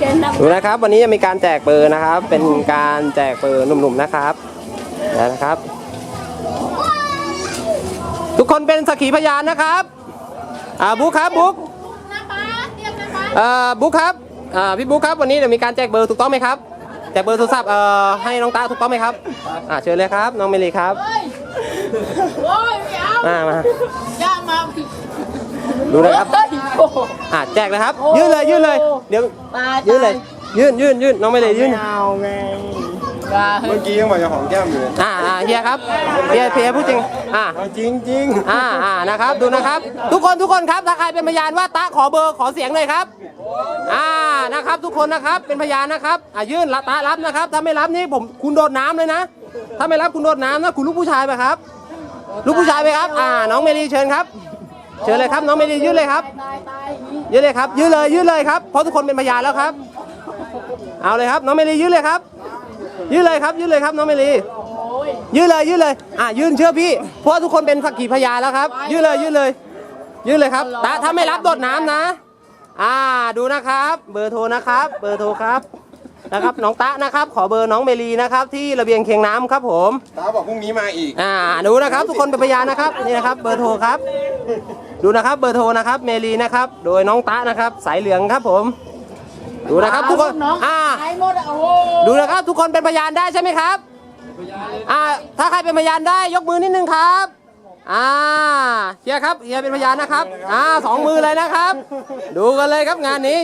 แกนำดูนะครับ วันนี้จะมีการแจกเบอร์นะครับ เป็นการแจกเบอร์หนุ่มๆนะครับแล้วนะครับ ทุกคนเป็นสักขีพยานนะครับอ่าบุ๊คครับบุ๊คน้ำปลาเตรียมน้ำปลาเอ่อบุ๊คครับอ่าพี่บุ๊คครับวันนี้เดี๋ยวมีการแจกเบอร์ถูกต้องไหมครับแจกเบอร์โทรศัพท์เอ่อให้น้องตาถูกต้องไหมครับอ่าเชิญเลยครับ น้องเมลีครับเฮ้ยโอ้ยไม่เอามามาย่ามาผิดดูนะครับเฮ้ยโอ้โหอ่าแจกเลยครับ ยื่นเลยยื่นเลย เดี๋ยวตายยื่นเลย ยื่นยื่นยื่นน้องเมลียื่นเอาไงว่าเฮ้เมื่ยอกี้ยังบอกจะหอมแก้มอยู่เลยอ่าอ่าเฮียครับเฮียเฮียพูดจริง อ่าเอาจริงจริงอ่าอ่านะครับ ดูนะครับ ทุกคนทุกคนครับถ้าใครเป็นพยานว่าตาขอเบอร์ขอเสียงเลยครับ อ่านะครับ ทุกคนนะครับเป็นพยานนะครับอ่ายื่นละตารับนะครับ ถ้าไม่รับนี่ผมคุณโดดน้ำเลยนะ ถ้าไม่รับคุณโดดน้ำนะคุณลูกผู้ชายไปครับ ลูกผู้ชายไปครับ อ่า น้องเมลีเชิญครับ เชิญเลยครับน้องเมลียื่นเลยครับตายตายอย่างนี้ยื่นเลยครับยื่นเลยยื่นเลยครับเพราะทุกคนเป็นพยานแล้วครับ เอาเลยครับน้องเมลียื่นเลยครับยื่นเลยครับยื่นเลยครับน้องเมลีโอ้ยยื่นเลยยื่นเลยอะยื่นเชื่อพี่ เพราะว่าทุกคนเป็นสักขีพยานแล้วครับยื่นเลยยื่นเลยยื่นเลยครับแต่ถ้าไม่รับโดดน้ำนะ อ่าดูนะครับ เบอร์โทรนะครับ เบอร์โทรครับ นะครับ น้องตะนะครับ ขอเบอร์น้องเมลีนะครับ ที่ระเบียงเคียงน้ำครับผม ตาบอกพรุ่งนี้มาอีก อ่าดูนะครับทุกคนเป็นพยานนะครับนี่นะครับเบอร์โทรครับ ดูนะครับเบอร์โทรนะครับเมลีนะครับ โดยน้องตะนะครับ สายเหลืองครับผม ดูนะครับทุกคนน้องอ่าตายหมดอะโอ้โหดูนะครับทุกคนเป็นพยานได้ใช่ไหมครับอ่าถ้าใครเป็นพยานได้ยกมือนิดนึงครับอ่าเฮียครับเฮียเป็นพยานนะครับอ่าสองมือเลยนะครับ ดูกันเลยครับงานนี้